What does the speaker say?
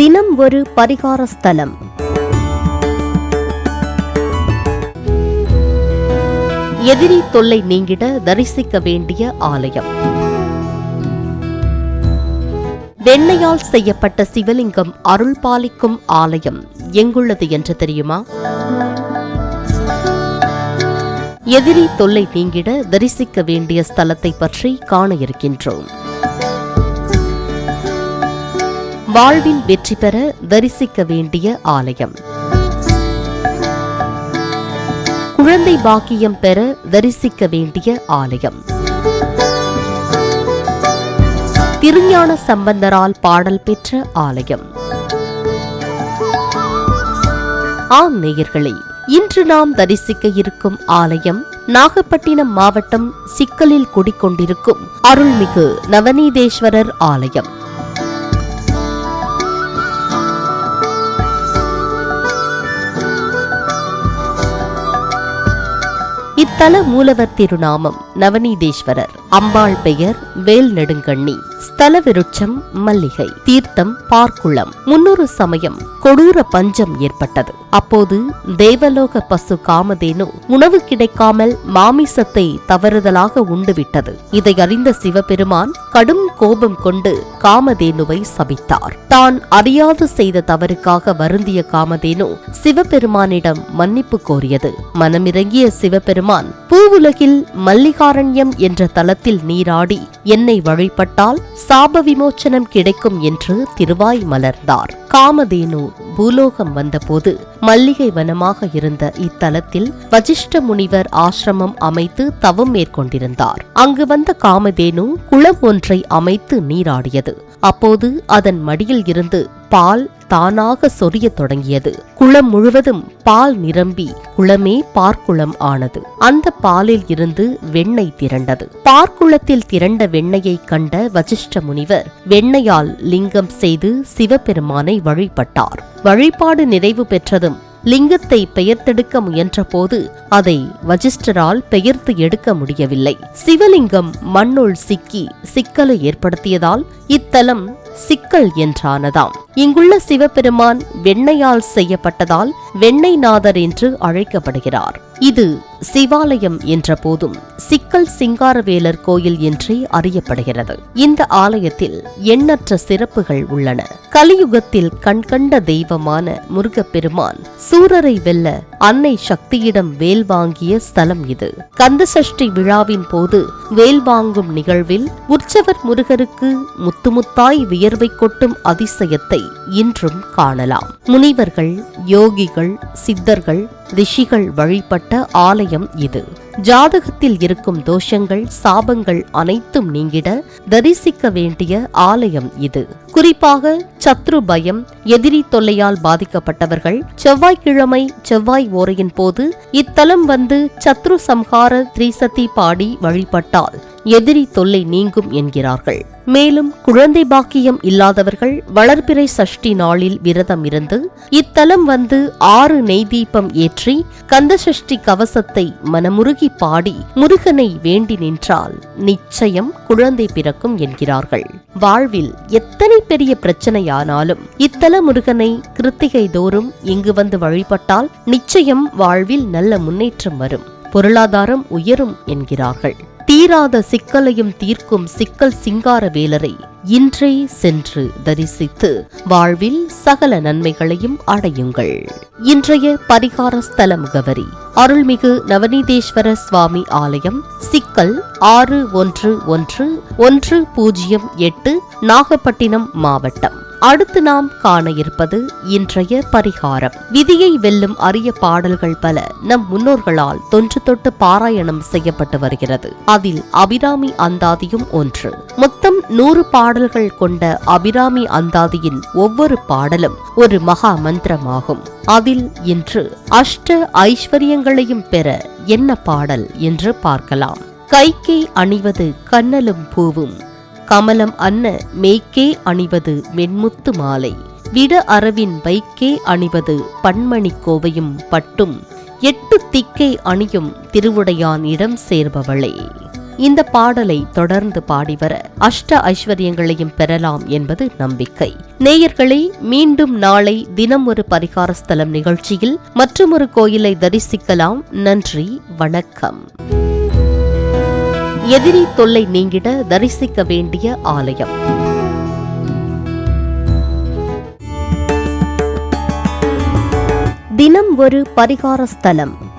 தினம் ஒரு பரிகார ஸ்தலம். எதிரி தொல்லை நீங்கிட தரிசிக்க வேண்டிய ஆலயம். வெண்ணையால் செய்யப்பட்ட சிவலிங்கம் அருள் பாலிக்கும் ஆலயம் எங்குள்ளது என்று தெரியுமா? எதிரி தொல்லை நீங்கிட தரிசிக்க வேண்டிய ஸ்தலத்தை பற்றி காண இருக்கின்றோம். வாழ்வில் வெற்றி பெற தரிசிக்க வேண்டிய ஆலயம். குழந்தை பாக்கியம் பெற தரிசிக்க வேண்டிய ஆலயம். திருஞான சம்பந்தரால் பாடல் பெற்ற ஆலயம். ஆம் நேயர்களே இன்று நாம் தரிசிக்க இருக்கும் ஆலயம் நாகப்பட்டினம் மாவட்டம் சிக்கலில் குடிக்கொண்டிருக்கும் அருள்மிகு நவநீதேஸ்வரர் ஆலயம். தல மூலவர் திருநாமம் நவநீதேஸ்வரர். அம்பாள் பெயர் வேல் நெடுங்கண்ணி ஸ்தல விருட்சம் மல்லிகை தீர்த்தம் பார்க்குளம். முன்னொரு சமயம் கொடூர பஞ்சம் ஏற்பட்டது. அப்போது தேவலோக பசு காமதேனு உணவு கிடைக்காமல் மாமிசத்தை தவறுதலாக உண்டுவிட்டது. இதை அறிந்த சிவபெருமான் கடும் கோபம் கொண்டு காமதேனுவை சபித்தார். தான் அறியாது செய்த தவறுக்காக வருந்திய காமதேனு சிவபெருமானிடம் மன்னிப்பு கோரியது. மனமிறங்கிய சிவபெருமான் பூவுலகில் மல்லிகாரண்யம் என்ற தலத்தில் நீராடி என்னை வழிபட்டால் சாப விமோச்சனம் கிடைக்கும் என்று திருவாய் மலர்ந்தார். காமதேனு பூலோகம் வந்தபோது மல்லிகை வனமாக இருந்த இத்தலத்தில் வஜிஷ்ட முனிவர் ஆசிரமம் அமைத்து தவம் மேற்கொண்டிருந்தார். அங்கு வந்த காமதேனு குளம் ஒன்றை அமைத்து நீராடியது. அப்போது அதன் மடியில் இருந்து பால் தானாக சொரிய தொடங்கியது. குளம் முழுவதும் பால் நிரம்பி குளமே பார்க்குளம் ஆனது. அந்த பாலில் இருந்து வெண்ணெய் திரண்டது. பார்க்குளத்தில் திரண்ட வெண்ணெயை கண்ட வசிஷ்ட முனிவர் வெண்ணையால் லிங்கம் செய்து சிவபெருமானை வழிபட்டார். வழிபாடு நிறைவு பெற்றதும் லிங்கத்தை பெயர்த்தெடுக்க முயன்றபோது அதை வஜிஷ்டரால் பெயர்த்து எடுக்க முடியவில்லை. சிவலிங்கம் மண்ணுள் சிக்கி சிக்கலை ஏற்படுத்தியதால் இத்தலம் சிக்கல் என்றானதாம். இங்குள்ள சிவபெருமான் வெண்ணையால் செய்யப்பட்டதால் வெண்ணைநாதர் என்று அழைக்கப்படுகிறார். இது சிவாலயம் என்ற போதும் சிக்கல் சிங்காரவேலர் கோயில் என்றே அறியப்படுகிறது. இந்த ஆலயத்தில் எண்ணற்ற சிறப்புகள் உள்ளன. கலியுகத்தில் கண்கண்ட தெய்வமான முருகப்பெருமான் சூரரை வெல்ல அன்னை சக்தியிடம் வேல் வாங்கிய ஸ்தலம் இது. கந்தசஷ்டி விழாவின் போது வேல் வாங்கும் நிகழ்வில் உற்சவர் முருகருக்கு முத்துமுத்தாய் உயர்வை கொட்டும் அதிசயத்தை இன்றும் காணலாம். முனிவர்கள் யோகிகள் சித்தர்கள் ரிஷிகள் வழிபட்ட ஆலயம் இது. ஜாதகத்தில் இருக்கும் தோஷங்கள் சாபங்கள் அனைத்தும் நீங்கிட தரிசிக்க வேண்டிய ஆலயம் இது. குறிப்பாக சத்ரு பயம் எதிரி தொல்லையால் பாதிக்கப்பட்டவர்கள் செவ்வாய்க்கிழமை செவ்வாய் ஓரையின் போது இத்தலம் வந்து சத்ரு சம்ஹார திரிசதி பாடி வழிபட்டால் எதிரி தொல்லை நீங்கும் என்கிறார்கள். மேலும் குழந்தை பாக்கியம் இல்லாதவர்கள் வளர்பிறை சஷ்டி நாளில் விரதம் இருந்து இத்தலம் வந்து ஆறு நெய் தீபம் ஏற்றி கந்தசஷ்டி கவசத்தை மனமுருகி பாடி முருகனை வேண்டி நின்றால் நிச்சயம் குழந்தை பிறக்கும் என்கிறார்கள். வாழ்வில் எத்தனை பெரிய பிரச்சனையானாலும் இத்தல முருகனை கிருத்திகை தோறும் இங்கு வந்து வழிபட்டால் நிச்சயம் வாழ்வில் நல்ல முன்னேற்றம் வரும். பொருளாதாரம் உயரும் என்கிறார்கள். தீராத சிக்கலையும் தீர்க்கும் சிக்கல் சிங்கார வேலரை இன்றே சென்று தரிசித்து வாழ்வில் சகல நன்மைகளையும் அடையுங்கள். இன்றைய பரிகார ஸ்தல முகவரி அருள்மிகு நவநீதேஸ்வர சுவாமி ஆலயம் சிக்கல் ஆறு ஒன்று ஒன்று ஒன்று பூஜ்ஜியம் எட்டு நாகப்பட்டினம் மாவட்டம். அடுத்து நாம் காண இருப்பது இன்றைய பரிகாரம். விதியை வெல்லும் அரிய பாடல்கள் பல நம் முன்னோர்களால் தொன்று தொட்டு பாராயணம் செய்யப்பட்டு வருகிறது. அதில் அபிராமி அந்தாதியும் ஒன்று. மொத்தம் நூறு பாடல்கள் கொண்ட அபிராமி அந்தாதியின் ஒவ்வொரு பாடலும் ஒரு மகா மந்திரமாகும். அதில் இன்று அஷ்ட ஐஸ்வர்யங்களையும் பெற என்ன பாடல் என்று பார்க்கலாம். கைக்கை அணிவது கண்ணலும் பூவும் கமலம் அன்ன மேய்க்கே அணிவது வெண்முத்து மாலை. விட அரவின் வைக்கே அணிவது பன்மணி கோவையும் பட்டும். எட்டு திக்கை அணியும் திருவுடையான் இடம் சேர்பவளே. இந்த பாடலை தொடர்ந்து பாடி வர அஷ்ட ஐஸ்வர்யங்களையும் பெறலாம் என்பது நம்பிக்கை. நேயர்களே மீண்டும் நாளை தினம் ஒரு பரிகாரஸ்தலம் நிகழ்ச்சியில் மற்றொரு கோயிலை தரிசிக்கலாம். நன்றி வணக்கம். எதிரி தொல்லை நீங்கிட தரிசிக்க வேண்டிய ஆலயம். தினம் ஒரு பரிகார ஸ்தலம்